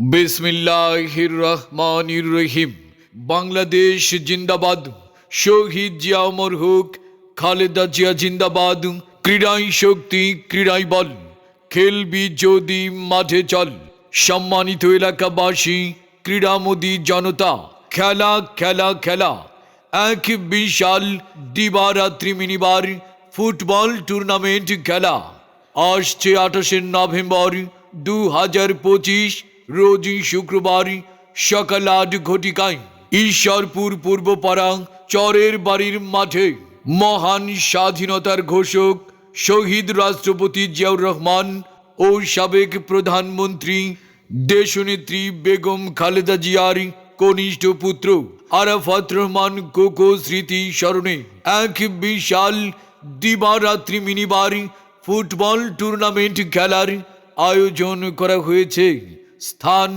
বিসমিল্লাহির রহমানির রহিম বাংলাদেশ জিন্দাবাদ, শহীদ জিয়া অমর হোক, খালেদা জিয়া জিন্দাবাদ, ক্রীড়াই শক্তি, ক্রীড়াই বল। খেলবি যদি মাঠে চল। সম্মানিত এলাকাবাসী ক্রীড়ামোদী জনতা, খেলা খেলা খেলা। এক বিশাল দিবারাত্রি মিনিবার ফুটবল টুর্নামেন্ট খেলা। আসছে আঠাশে নভেম্বর দু হাজার পঁচিশ রোজ শুক্রবারই সকাল আট ঘটিকায় ঈশ্বরপুর পূর্বপাড়া চরের বাড়ির মাঠে মহান স্বাধীনতার ঘোষক শহীদ রাষ্ট্রপতি জিয়াউর রহমান ও সাবেক প্রধানমন্ত্রী দেশনেত্রী বেগম খালেদা জিয়ার কনিষ্ঠ পুত্র আরাফাত রহমান কোকো স্মৃতি স্মরণে এক বিশাল দিবারাত্রি মিনিবার ফুটবল টুর্নামেন্ট খেলার আয়োজন করা হয়েছে। স্থান